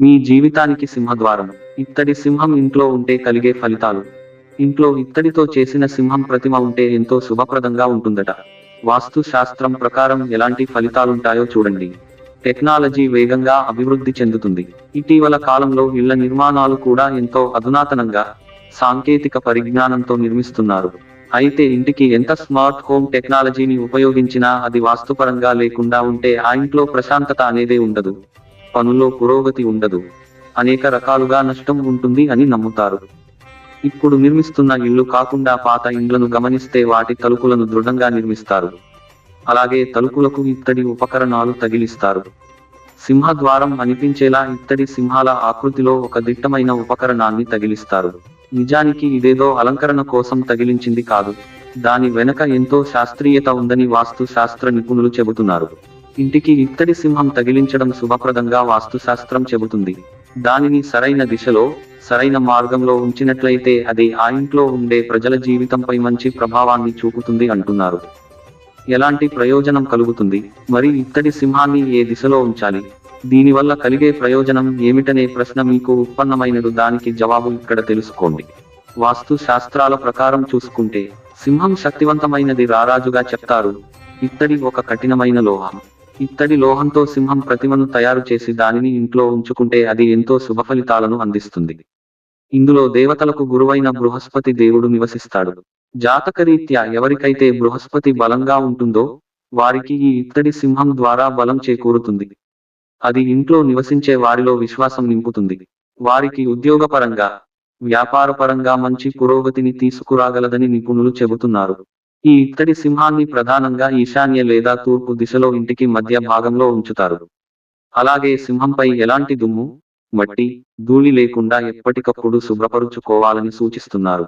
మీ జీవితానికి సింహద్వారం ఇత్తడి సింహం ఇంట్లో ఉంటే కలిగే ఫలితాలు. ఇంట్లో ఇత్తడితో చేసిన సింహం ప్రతిమ ఉంటే ఎంతో శుభప్రదంగా ఉంటుందట. వాస్తు శాస్త్రం ప్రకారం ఎలాంటి ఫలితాలుంటాయో చూడండి. టెక్నాలజీ వేగంగా అభివృద్ధి చెందుతుంది. ఇటీవల కాలంలో ఇళ్ళ నిర్మాణాలు కూడా ఎంతో అధునాతనంగా సాంకేతిక పరిజ్ఞానంతో నిర్మిస్తున్నారు. అయితే ఇంటికి ఎంత స్మార్ట్ హోమ్ టెక్నాలజీని ఉపయోగించినా అది వాస్తుపరంగా లేకుండా ఉంటే ఆ ఇంట్లో ప్రశాంతత అనేదే ఉండదు. పనుల్లో పురోగతి ఉండదు. అనేక రకాలుగా నష్టం ఉంటుంది అని నమ్ముతారు. ఇప్పుడు నిర్మిస్తున్న ఇల్లు కాకుండా పాత ఇండ్లను గమనిస్తే వాటి తలుపులను దృఢంగా నిర్మిస్తారు. అలాగే తలుపులకు ఇత్తడి ఉపకరణాలు తగిలిస్తారు. సింహద్వారం అనిపించేలా ఇత్తడి సింహాల ఆకృతిలో ఒక దిట్టమైన ఉపకరణాన్ని తగిలిస్తారు. నిజానికి ఇదేదో అలంకరణ కోసం తగిలించింది కాదు. దాని వెనక ఎంతో శాస్త్రీయత ఉందని వాస్తు శాస్త్ర నిపుణులు చెబుతున్నారు. ఇంటికి ఇత్తడి సింహం తగిలించడం శుభప్రదంగా వాస్తుశాస్త్రం చెబుతుంది. దానిని సరైన దిశలో సరైన మార్గంలో ఉంచినట్లయితే అది ఆ ఇంట్లో ఉండే ప్రజల జీవితంపై మంచి ప్రభావాన్ని చూపుతుంది అంటున్నారు. ఎలాంటి ప్రయోజనం కలుగుతుంది? మరి ఇత్తడి సింహాన్ని ఏ దిశలో ఉంచాలి? దీనివల్ల కలిగే ప్రయోజనం ఏమిటనే ప్రశ్న మీకు ఉత్పన్నమైనడు దానికి జవాబు ఇక్కడ తెలుసుకోండి. వాస్తు శాస్త్రాల ప్రకారం చూసుకుంటే సింహం శక్తివంతమైనది రారాజుగా చెప్తారు. ఇత్తడి ఒక కఠినమైన లోహం. ఇత్తడి లోహంతో సింహం ప్రతిమను తయారు చేసి దానిని ఇంట్లో ఉంచుకుంటే అది ఎంతో శుభ ఫలితాలను అందిస్తుంది. ఇందులో దేవతలకు గురువైన బృహస్పతి దేవుడు నివసిస్తాడు. జాతకరీత్యా ఎవరికైతే బృహస్పతి బలంగా ఉంటుందో వారికి ఈ ఇత్తడి సింహం ద్వారా బలం చేకూరుతుంది. అది ఇంట్లో నివసించే వారిలో విశ్వాసం నింపుతుంది. వారికి ఉద్యోగపరంగా వ్యాపారపరంగా మంచి పురోగతిని తీసుకురాగలదని నిపుణులు చెబుతున్నారు. ఈ ఇత్తడి సింహాన్ని ప్రధానంగా ఈశాన్య లేదా తూర్పు దిశలో ఇంటికి మధ్య భాగంలో ఉంచుతారు. అలాగే సింహంపై ఎలాంటి దుమ్ము మట్టి ధూళి లేకుండా ఎప్పటికప్పుడు శుభ్రపరుచుకోవాలని సూచిస్తున్నారు.